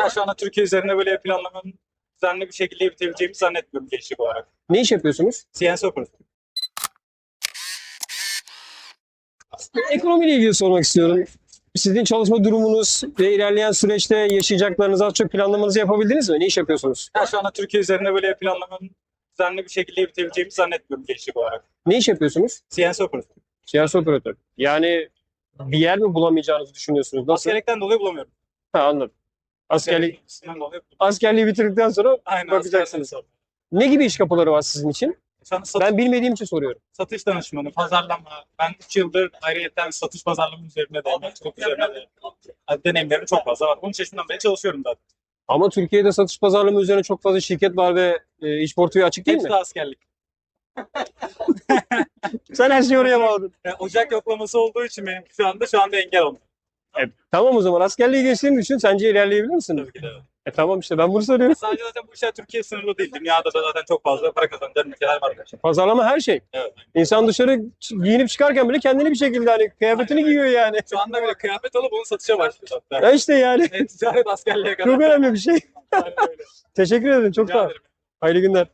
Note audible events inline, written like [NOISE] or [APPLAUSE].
Ya şu anda Türkiye üzerinde böyle planlamanın düzenli bir şekilde yürütebileceğimi zannetmiyorum gençlik olarak. Ne iş yapıyorsunuz? CNC operatörü. Ekonomiyle ilgili sormak istiyorum. Sizin çalışma durumunuz ve ilerleyen süreçte yaşayacaklarınızı az çok planlamanızı yapabildiniz mi? Ne iş yapıyorsunuz? Ya şu anda Türkiye üzerinde böyle planlamanın düzenli bir şekilde yürütebileceğimi zannetmiyorum gençlik olarak. Ne iş yapıyorsunuz? CNC operatörü. Siyasi operatör. Yani bir yer mi bulamayacağınızı düşünüyorsunuz? Nasıl? Askerlikten dolayı bulamıyorum. Ha, anladım. Askerlik, askerliği bitirdikten sonra Aynen. Bakacaksınız. ne gibi iş kapıları var sizin için? Şu anda sat- Ben bilmediğim için soruyorum. satış danışmanı, pazarlama. Ben 3 yıldır ayrıyeten satış pazarlama üzerine de, marketing üzerine de deneyimlerim çok fazla var. 13 yaşından beri çalışıyorum zaten. Ama Türkiye'de satış pazarlama üzerine çok fazla şirket var ve e, iş portföyü açık değil Hepsi mi? de askerlik. [LAUGHS] Sen her şeyi oraya bağladın. Yani ocak yoklaması olduğu için benim şu anda şu anda engel oldu. E, tamam o zaman askerliği geçtiğini düşün. Sence ilerleyebilir misin? Tabii ki de. evet. E tamam işte ben bunu soruyorum. Sadece zaten bu işler Türkiye sınırlı değil. Dünyada da zaten çok fazla para kazanan ülkeler var. Pazarlama her şey. Evet. İnsan dışarı giyinip çıkarken bile kendini bir şekilde hani kıyafetini giyiyor yani. Şu anda bile kıyafet alıp onu satışa başlıyor. hatta. Ya işte yani. Evet, ticaret askerliğe kadar. Çok önemli bir şey. Aynen öyle. [LAUGHS] Teşekkür ederim. Çok Rica sağ ol. Hayırlı günler.